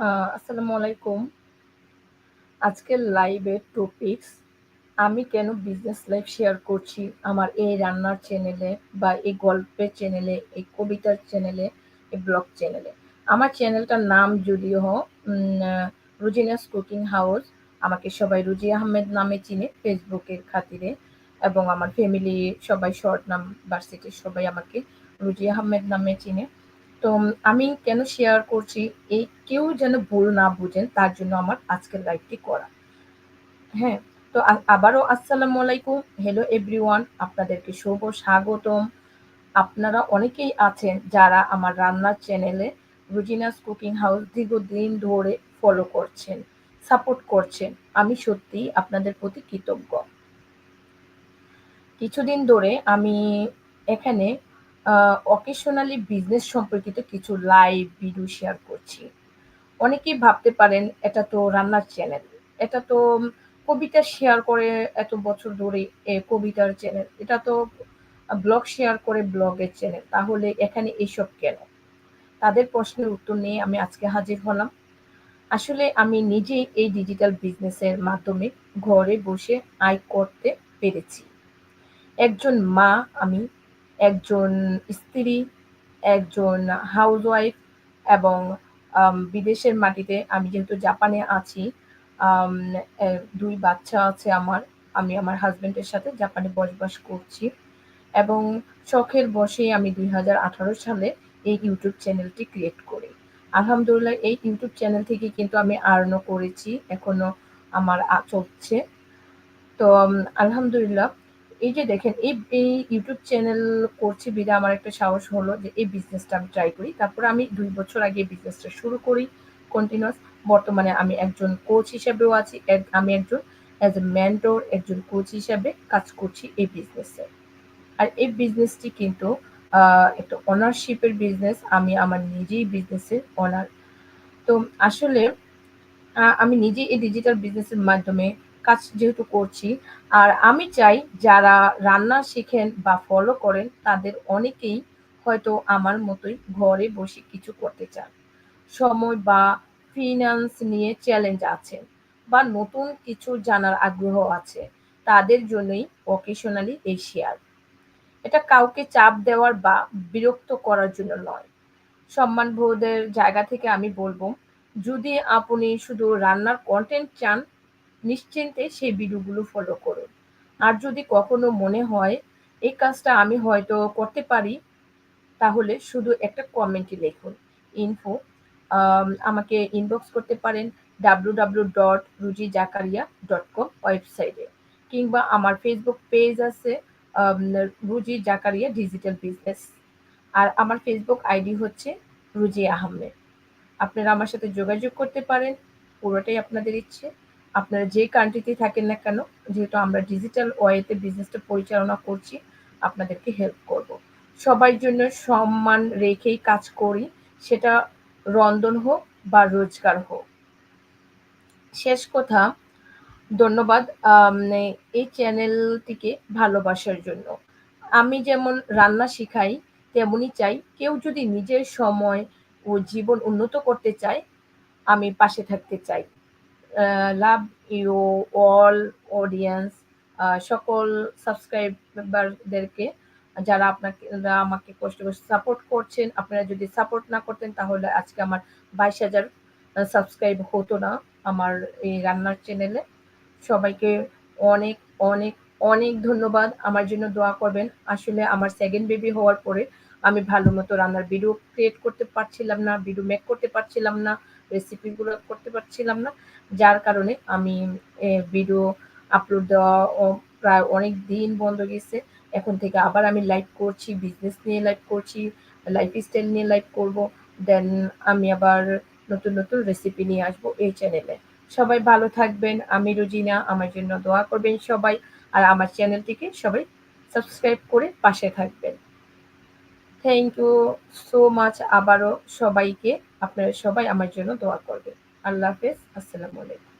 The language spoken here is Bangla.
আসসালামু আলাইকুম। আজকের লাইভের টপিকস আমি কেন বিজনেস লাইফ শেয়ার করছি, আমার এই রান্নার চ্যানেলে বা এই গল্পের চ্যানেলে এই কবিতার চ্যানেলে এই ব্লগ চ্যানেলে আমার চ্যানেলটার নাম যদিও রুজিনাস কুকিং হাউস, আমাকে সবাই রুজি আহমেদ নামে চিনে ফেসবুকের খাতিরে এবং আমার ফ্যামিলি সবাই শর্ট নাম ভার্সিটির সবাই আমাকে রুজি আহমেদ নামে চিনে। তো আমি কেন শেয়ার করছি? এই কেউ যেন ভুল না বুঝেন, তার জন্য আমার আজকের লাইভটি করা। হ্যাঁ তো আবারও আসসালামু আলাইকুম। হ্যালো এভরিওয়ান আপনাদেরকে শুভ স্বাগতম। আপনারা অনেকেই আছেন যারা আমার রান্নার চ্যানেলে রুজিনাস কুকিং হাউস দীর্ঘদিন ধরে ফলো করছেন সাপোর্ট করছেন। আমি সত্যি আপনাদের প্রতি কৃতজ্ঞ। কিছুদিন ধরে আমি এখানে অকেশনালি বিজনেস সম্পর্কিত কিছু লাইভ ভিডিও শেয়ার করছি। অনেকেই ভাবতে পারেন, এটা তো রান্নার চ্যানেল এটা তো কবিতা শেয়ার করে এত বছর ধরে, এ কবিতার চ্যানেল এটা তো ব্লগ শেয়ার করে ব্লগের চ্যানেল তাহলে এখানে এইসব কেন? তাদের প্রশ্নের উত্তর নিয়ে আমি আজকে হাজির হলাম। আসলে আমি নিজেই এই ডিজিটাল বিজনেসের মাধ্যমে ঘরে বসে আয় করতে পেরেছি। একজন মা আমি একজন স্ত্রী, একজন হাউসওয়াইফ এবং বিদেশের মাটিতে আমি যেহেতু জাপানে আছি দুই বাচ্চা আছে আমার, আমি আমার হাজব্যান্ডের সাথে জাপানে বসবাস করছি এবং শখের বসে আমি দুই হাজার আঠারো সালে এই ইউটিউব চ্যানেলটি ক্রিয়েট করি। আলহামদুলিল্লাহ, এই ইউটিউব চ্যানেল থেকে কিন্তু আমি আর্নও করেছি, এখনও আমার চলছে। তো আলহামদুলিল্লাহ এই যে দেখেন, এই এই ইউটিউব চ্যানেল করছি বিধা আমার একটা সাহস হলো যে এই বিজনেসটা আমি ট্রাই করি। তারপরে আমি দুই বছর আগে বিজনেসটা শুরু করি কন্টিনিউয়াস বর্তমানে আমি একজন কোচ হিসেবেও আছি আমি একজন অ্যাজ এ মেন্টর একজন কোচ হিসাবে কাজ করছি এই বিজনেসে আর এই বিজনেসটি কিন্তু একটা অনারশিপের বিজনেস আমি আমার নিজেই বিজনেসের অনার তো আসলে আমি নিজেই এই ডিজিটাল বিজনেসের মাধ্যমে কাজ যেহেতু করছি, আর আমি চাই যারা রান্না শিখেন বা ফলো করেন, তাদের অনেকেই হয়তো আমার মতোই ঘরে বসে কিছু করতে চান। সময় বা ফিনান্স নিয়ে চ্যালেঞ্জ আছেন বা নতুন কিছু জানার আগ্রহ আছে, তাদের জন্যই অকেশনালি এই শেয়ার এটা কাউকে চাপ দেওয়ার বা বিরক্ত করার জন্য নয়। সম্মানবোধের জায়গা থেকে আমি বলব, যদি আপনি শুধু রান্নার কন্টেন্ট চান নিশ্চিন্তে সেই ভিডিওগুলো ফলো করুন। আর যদি কখনো মনে হয় এই কাজটা আমি হয়তো করতে পারি, তাহলে শুধু একটা কমেন্টই লিখুন। ইনফো আমাকে ইনবক্স করতে পারেন ডাব্লু ডাব্লু ডট রুজি জাকারিয়া ডট কম ওয়েবসাইটে কিংবা আমার ফেসবুক পেজ আছে রুজি জাকারিয়া ডিজিটাল বিজনেস আর আমার ফেসবুক আইডি হচ্ছে রুজি আহমেদ। আপনারা আমার সাথে যোগাযোগ করতে পারেন, পুরোটাই আপনাদের ইচ্ছে। আপনারা যে কান্ট্রিতে থাকেন না কেন, যেহেতু আমরা ডিজিটাল ওয়েতে বিজনেসটা পরিচালনা করছি, আপনাদেরকে হেল্প করব। সবার জন্য সম্মান রেখেই কাজ করি, সেটা রন্ধন হোক বা রোজগার হোক। শেষ কথা, ধন্যবাদ এই চ্যানেলটিকে ভালোবাসার জন্য। আমি যেমন রান্না শিখাই তেমনই চাই, কেউ যদি নিজের সময় ও জীবন উন্নত করতে চায়, আমি পাশে থাকতে চাই। লাভ ইউ অল অডিয়েন্স সকল সাবস্ক্রাইবারদেরকে যারা আপনাকে আমাকে কষ্ট করে সাপোর্ট করছেন, আপনারা যদি সাপোর্ট না করতেন তাহলে আজকে আমার বাইশ হাজার সাবস্ক্রাইব হতো না আমার এই রান্নার চ্যানেলে সবাইকে অনেক অনেক অনেক ধন্যবাদ। আমার জন্য দোয়া করবেন। আসলে আমার সেকেন্ড বেবি হওয়ার পরে আমি ভালো মতো রান্নার ভিডিও ক্রিয়েট করতে পারছিলাম না ভিডিও মেক করতে পারছিলাম না। রেসিপিগুলো করতে পারছিলাম না। যার কারণে আমি ভিডিও আপলোড দেওয়া প্রায় অনেক দিন বন্ধ গেছে। এখন থেকে আবার আমি লাইভ করছি বিজনেস নিয়ে লাইভ করছি লাইফ স্টাইল নিয়ে লাইভ করব। দেন আমি আবার নতুন নতুন রেসিপি নিয়ে আসব এই চ্যানেলে সবাই ভালো থাকবেন, আমি রোজিনা, আমার জন্য দোয়া করবেন সবাই। আর আমার চ্যানেলটিকে সবাই সাবস্ক্রাইব করে পাশে থাকবেন। থ্যাংক ইউ সো মাচ আবারও সবাইকে আপনারা সবাই আমার জন্য দোয়া করবেন। আল্লাহ হাফেজ। আসসালামু আলাইকুম।